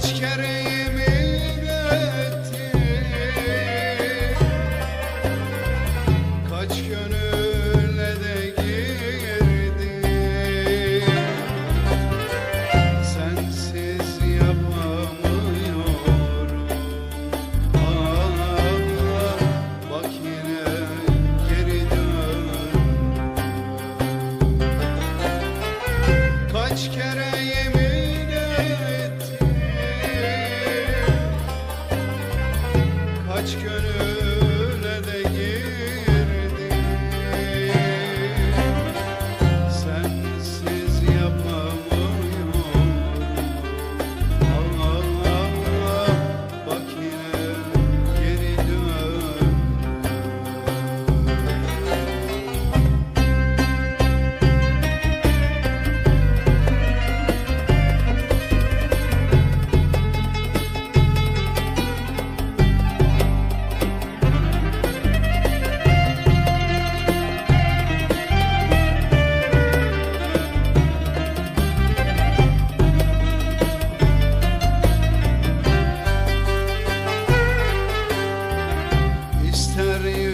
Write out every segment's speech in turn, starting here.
kaç kere yemin ettim. Kaç gönüle de girdim. Sensiz yapamıyorum. Aa, Bak yine geri dön Kaç kere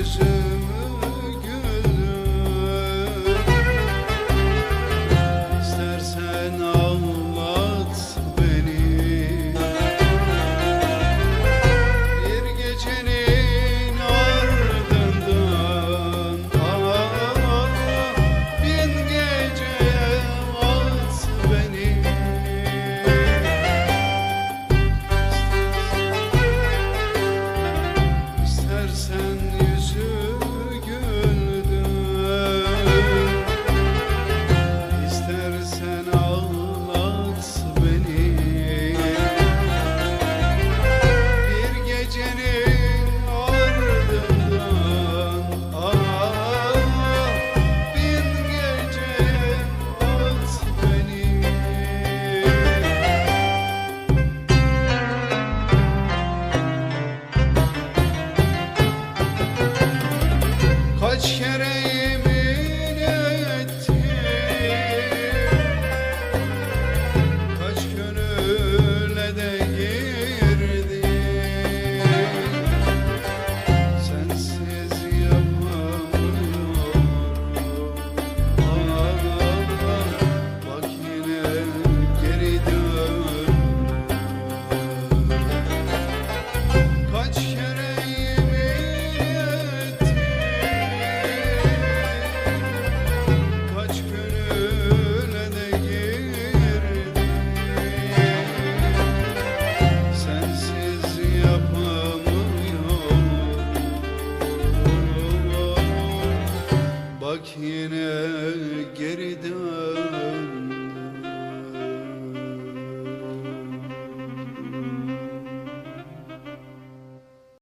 This